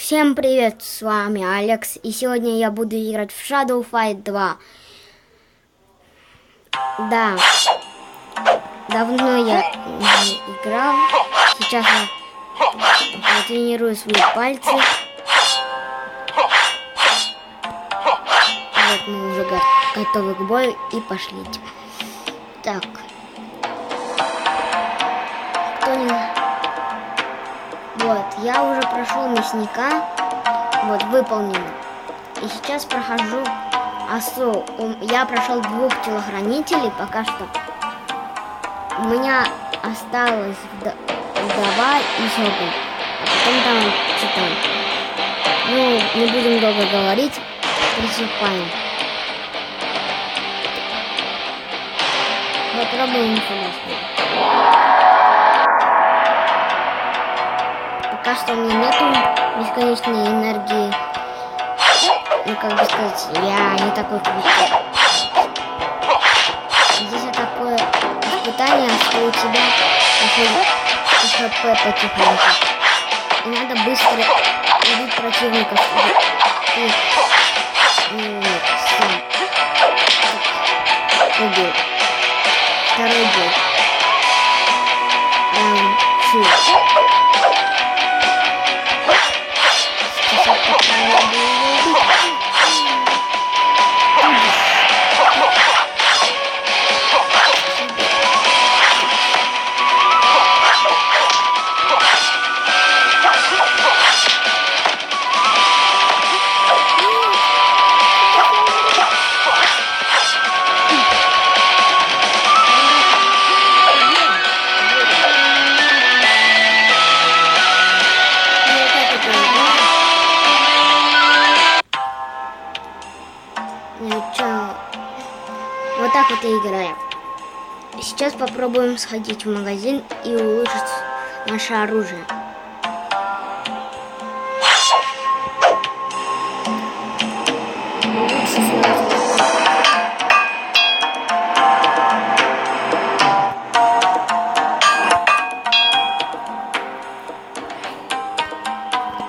Всем привет, с вами Алекс, и сегодня я буду играть в Shadow Fight 2. Да, давно я не играл, сейчас я тренирую свои пальцы. Вот мы уже готовы к бою и пошлите. Так. Кто не... Вот, я уже прошел мясника. Вот, выполнено. И сейчас прохожу осу. Я прошел двух телохранителей пока что. У меня осталось вдова и сокол. А потом там титан. Ну, не будем долго говорить. Приступаем. Попробуем сюда. Пока что у меня нету бесконечной энергии. Ну, как бы сказать, я не такой крутой. Здесь вот такое испытание, что у тебя ХП потихоньку. И надо быстро убить противников, ты нет, сам убил. Второй бой. Эм, чуть. Сейчас попробуем сходить в магазин и улучшить наше оружие.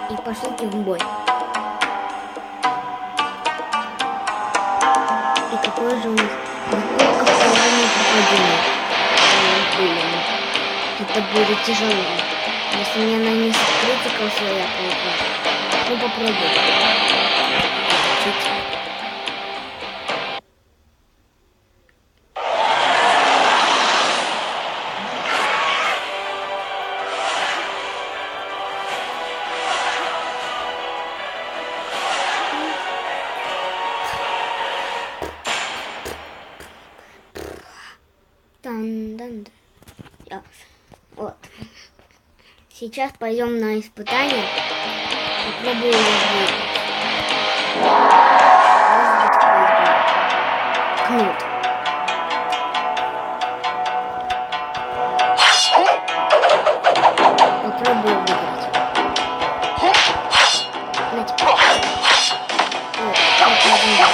И пошли в бой. И какой же у них это будет тяжело. Если мне нанесет критикал своя паука, ну попробуй. Сейчас пойдем на испытание. Попробую его Кнут. Попробую выиграть. Знаете, вот, как безумно.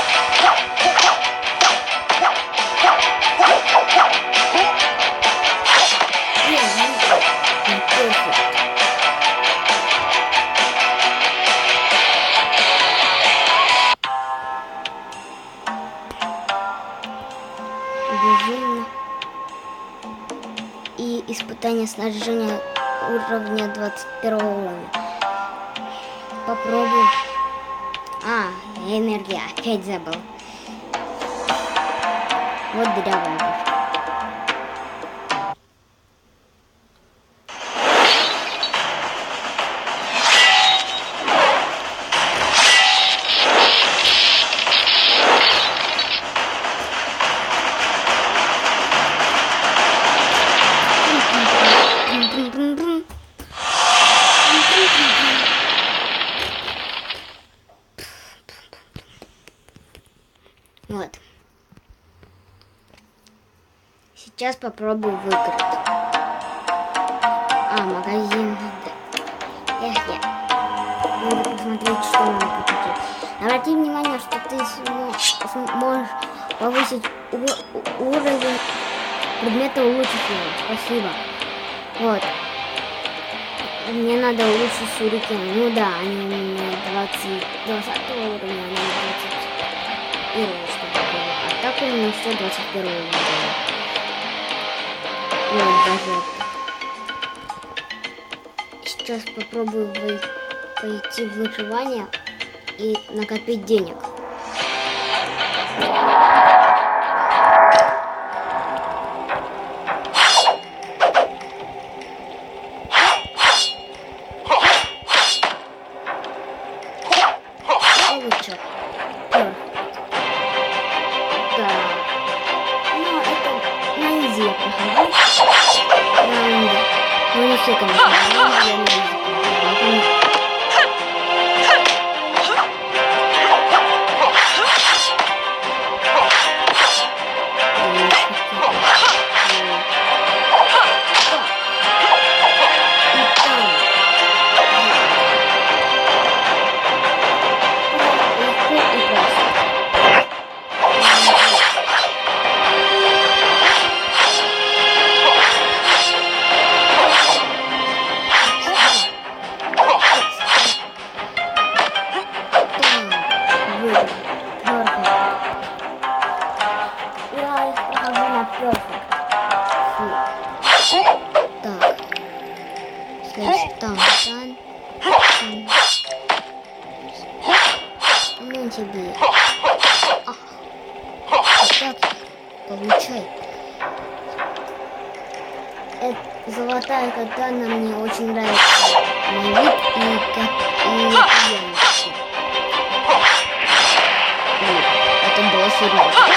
И испытание снаряжения уровня 21 уровня. Попробую. А, энергия, опять забыл. Вот дрявая Сейчас попробую выиграть. А, магазин. Эх, я. Надо посмотреть, что нам покупить. Обрати внимание, что ты сможешь повысить уровень предмета улучшить его. Спасибо. Вот. Мне надо улучшить сюрикен. Ну да, они у меня 20, 20 уровня, а нам 21 чтобы было. А так у меня все 21 уровня. Вот даже Сейчас попробую пойти в выживание и накопить денег. Ну, не Там, там, там. Ну тебе. А. Так, получай. Это золотая катана мне очень нравится. На вид и как и приемница. Это было серьезно.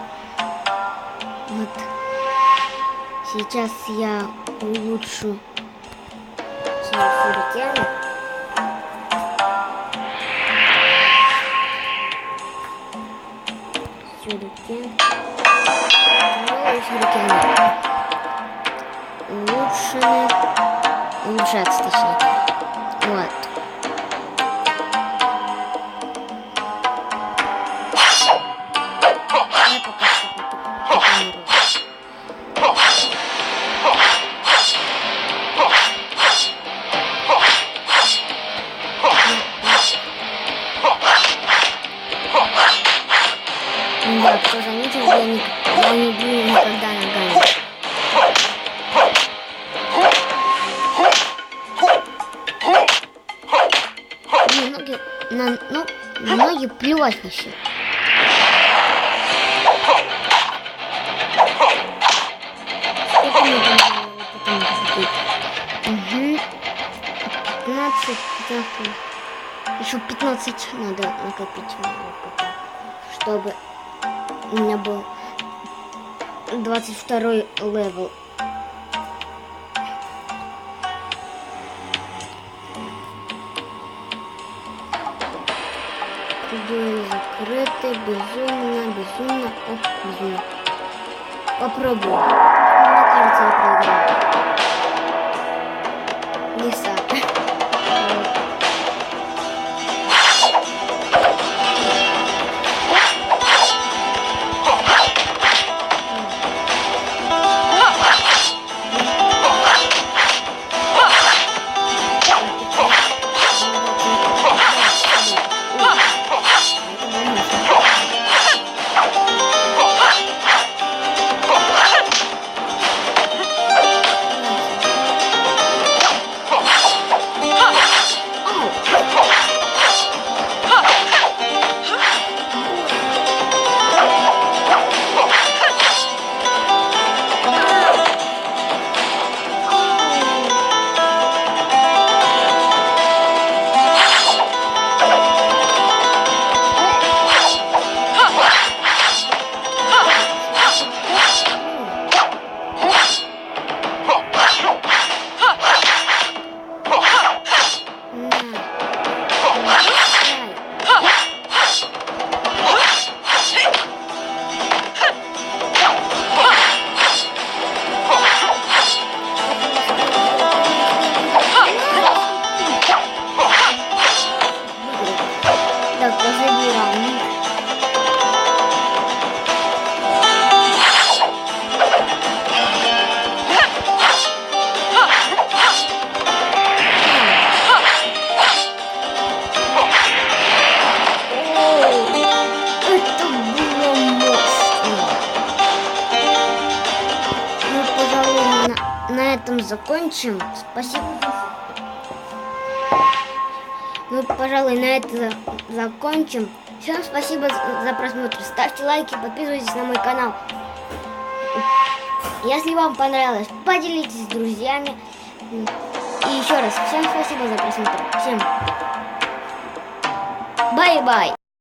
Сейчас я улучшу свои фурикены. Сюрикен. Новые сюрикены. Улучшены. Улучшаться точнее. Вот. На, ну, на ноги плевать вообще. Угу. 15, 15. Еще 15 надо накопить, чтобы у меня был 22 левел. Пределы закрыты, безумно, безумно, ох, безумно. Попробую. Мне кажется, я проиграю. Закончим. Спасибо. Ну, пожалуй, на это за- закончим. Всем спасибо за просмотр. Ставьте лайки, подписывайтесь на мой канал. Если вам понравилось, поделитесь с друзьями. И еще раз, всем спасибо за просмотр. Всем бай-бай.